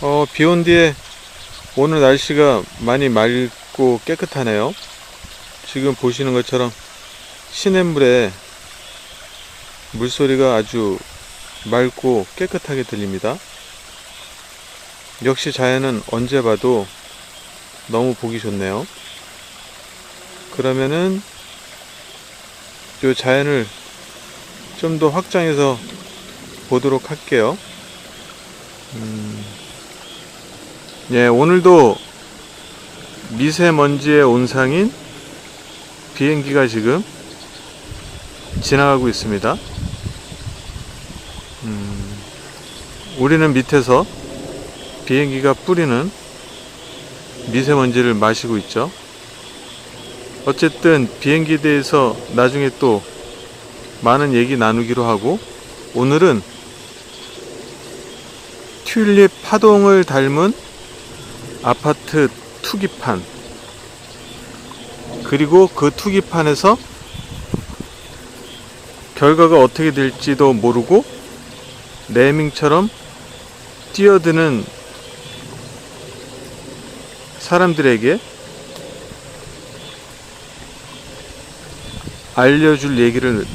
어, 비 온 뒤에 오늘 날씨가 많이 맑고 깨끗하네요. 지금 보시는 것처럼 시냇물에 물소리가 아주 맑고 깨끗하게 들립니다. 역시 자연은 언제 봐도 너무 보기 좋네요. 그러면은 요 자연을 좀 더 확장해서 보도록 할게요. 음, 예, 오늘도 미세먼지의 온상인 비행기가 지금 지나가고 있습니다. 음, 우리는 밑에서 비행기가 뿌리는 미세먼지를 마시고 있죠. 어쨌든 비행기에 대해서 나중에 또 많은 얘기 나누기로 하고 오늘은 튤립 파동을 닮은 아파트 투기판 그리고 그 투기판에서 결과가 어떻게 될지도 모르고 레밍처럼 뛰어드는 사람들에게 알려줄 얘기를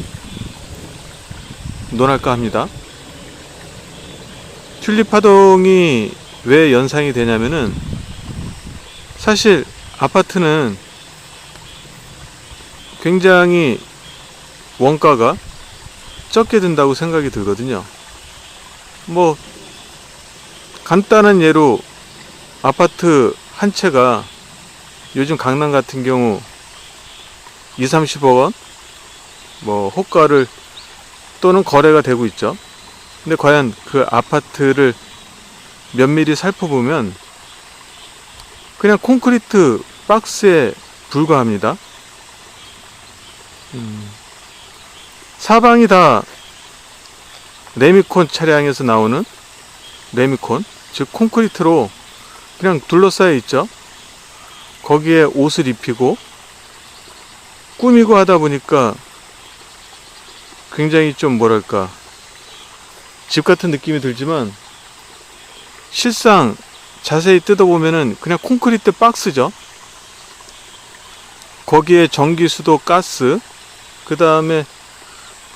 논할까 합니다. 튤립 파동이 왜 연상이 되냐면은 사실 아파트는 굉장히 원가가 적게 든다고 생각이 들거든요. 뭐 간단한 예로 아파트 한 채가 요즘 강남 같은 경우 2, 30억 원, 뭐 호가를 또는 거래가 되고 있죠. 근데 과연 그 아파트를 면밀히 살펴보면 그냥 콘크리트 박스에 불과합니다. 음, 사방이 다 레미콘 차량에서 나오는 레미콘, 즉 콘크리트로 그냥 둘러싸여 있죠. 거기에 옷을 입히고 꾸미고 하다 보니까 굉장히 좀 뭐랄까 집 같은 느낌이 들지만 실상 자세히 뜯어보면은 그냥 콘크리트 박스죠. 거기에 전기수도 가스, 그 다음에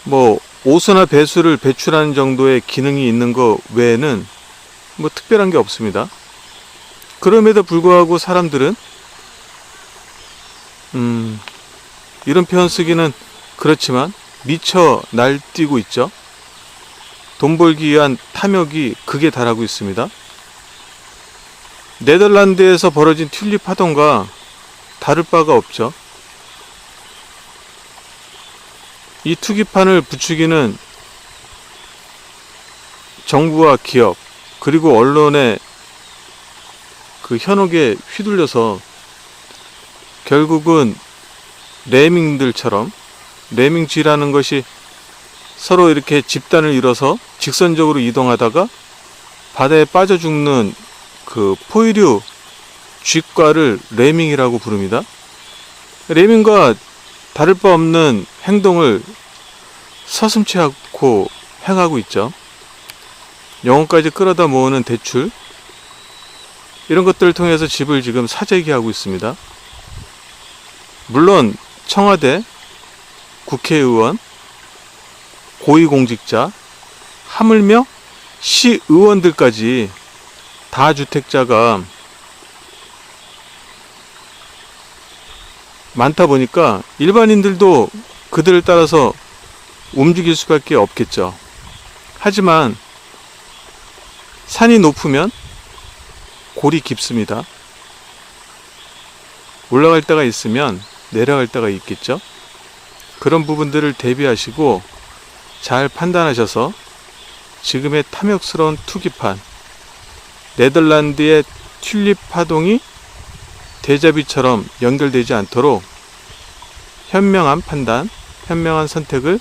뭐 오수나 배수를 배출하는 정도의 기능이 있는 거 외에는 뭐 특별한 게 없습니다. 그럼에도 불구하고 사람들은 음, 이런 표현 쓰기는 그렇지만 미쳐 날뛰고 있죠. 돈 벌기 위한 탐욕이 극에 달하고 있습니다. 네덜란드에서 벌어진 튤립 파동과 다를 바가 없죠. 이 투기판을 부추기는 정부와 기업 그리고 언론의 그 현혹에 휘둘려서 결국은 레밍들처럼 레밍쥐라는 것이 서로 이렇게 집단을 이뤄서 직선적으로 이동하다가 바다에 빠져 죽는 그 포유류 쥐과를 레밍이라고 부릅니다. 레밍과 다를 바 없는 행동을 서슴치 않고 행하고 있죠. 영혼까지 끌어다 모으는 대출 이런 것들을 통해서 집을 지금 사재기하고 있습니다. 물론 청와대, 국회의원, 고위공직자, 하물며 시의원들까지 다주택자가 많다 보니까 일반인들도 그들을 따라서 움직일 수밖에 없겠죠. 하지만 산이 높으면 골이 깊습니다. 올라갈 때가 있으면 내려갈 때가 있겠죠. 그런 부분들을 대비하시고 잘 판단하셔서 지금의 탐욕스러운 투기판 네덜란드의 튤립 파동이 대자비처럼 연결되지 않도록 현명한 판단, 현명한 선택을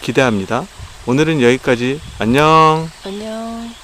기대합니다. 오늘은 여기까지. 안녕. 안녕.